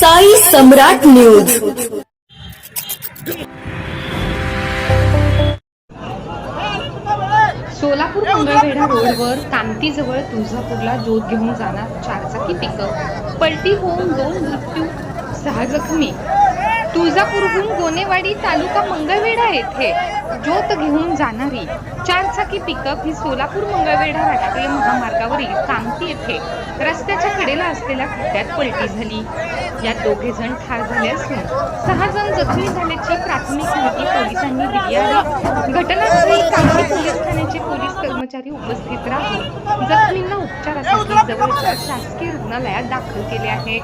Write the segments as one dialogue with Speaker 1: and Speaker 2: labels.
Speaker 1: Sai Samrat news.
Speaker 2: Solapur Mangalvedha रोडवर कामतीजवळ तुळजापूरला ज्योत घेऊन जाणार चारचाकी पिकअप पलटी होऊन दोन मृत्यू सहा जखमी. तुळजापूरहून गोनेवाडी तालुका मंगळवेढा येथे. ज्योत घेऊन जाणारी चारचाकी पिकअप ही सोलापूर मंगळवेढा राष्ट्रीय महामार्गावरील कामती येथे रस्त्याच्या कडेला असलेल्या खड्ड्यात पलटी झाली. यात दोघे जण ठार झाले असून सहा जण जखमी झाल्याची प्राथमिक माहिती पोलिसांनी दिली आहे. घटनास्थळी कामती पोलीस ठाण्याचे पोलीस कर्मचारी उपस्थित राहून जखमींना उपचारासाठी जवळच्या शासकीय रुग्णालयात दाखल केले आहे.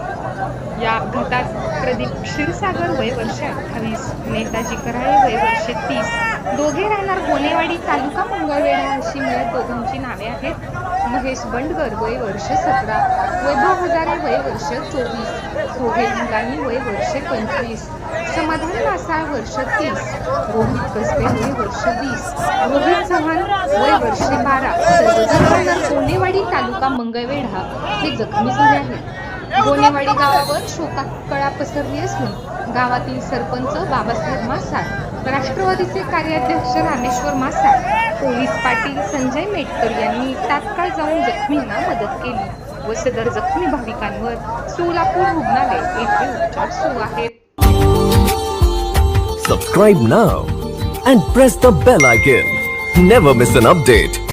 Speaker 2: या अपघातात प्रदीप क्षीरसागर वय वर्ष अठ्ठावीस नेताजी कराळे वय वर्ष तीस दोघे राहणार गोनेवाडी तालुका मंगळवेढा अशी मिळत दोघांची नावे आहेत. महेश बंडगर वय वर्ष सतरा वैभव हजारे वय वर्ष चोवीस दोघे हिंगाणी वय वर्ष पंचवीस समाधान मासाळ वर्ष तीस रोहित कसबे वय वर्ष वीस रोहित चव्हाण वय वर्ष बारा. राहणार गोनेवाडी तालुका मंगळवेढा. हे जखमी झाले आहेत. गोनेवाडी गावावर शोकाकळा पसरली असून गावातील सरपंच बाबासाहेब मासाळ राष्ट्रवादीचे कार्याध्यक्ष रामेश्वर मासाळ पोलीस पाटील संजय मेटकर यांनी तात्काळ जाऊन जखमींना मदत केली व सदर जखमी भाविकांवर सोलापूर रुग्णालय येथे उपचार सुरू आहेत.
Speaker 3: Subscribe now and press the bell icon never miss an update